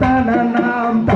Ta-na-na-ta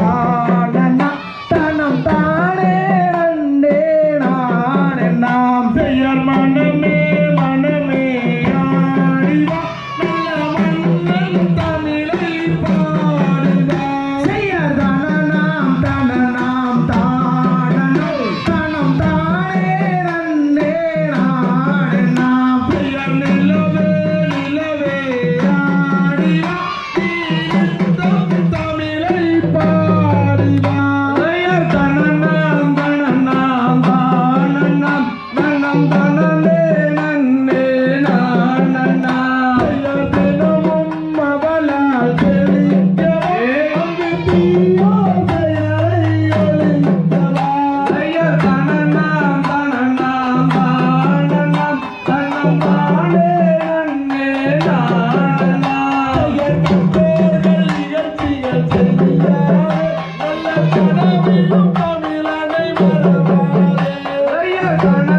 Oh,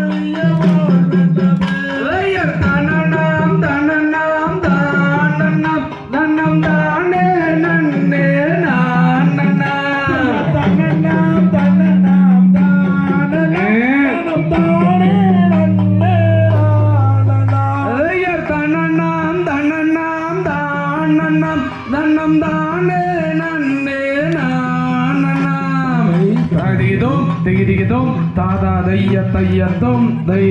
நன்னம் நன்னம் தானே நன்னே நானே தடிதோம் திகிதிகிதோம் தாதா தைய தையத்தோம் தை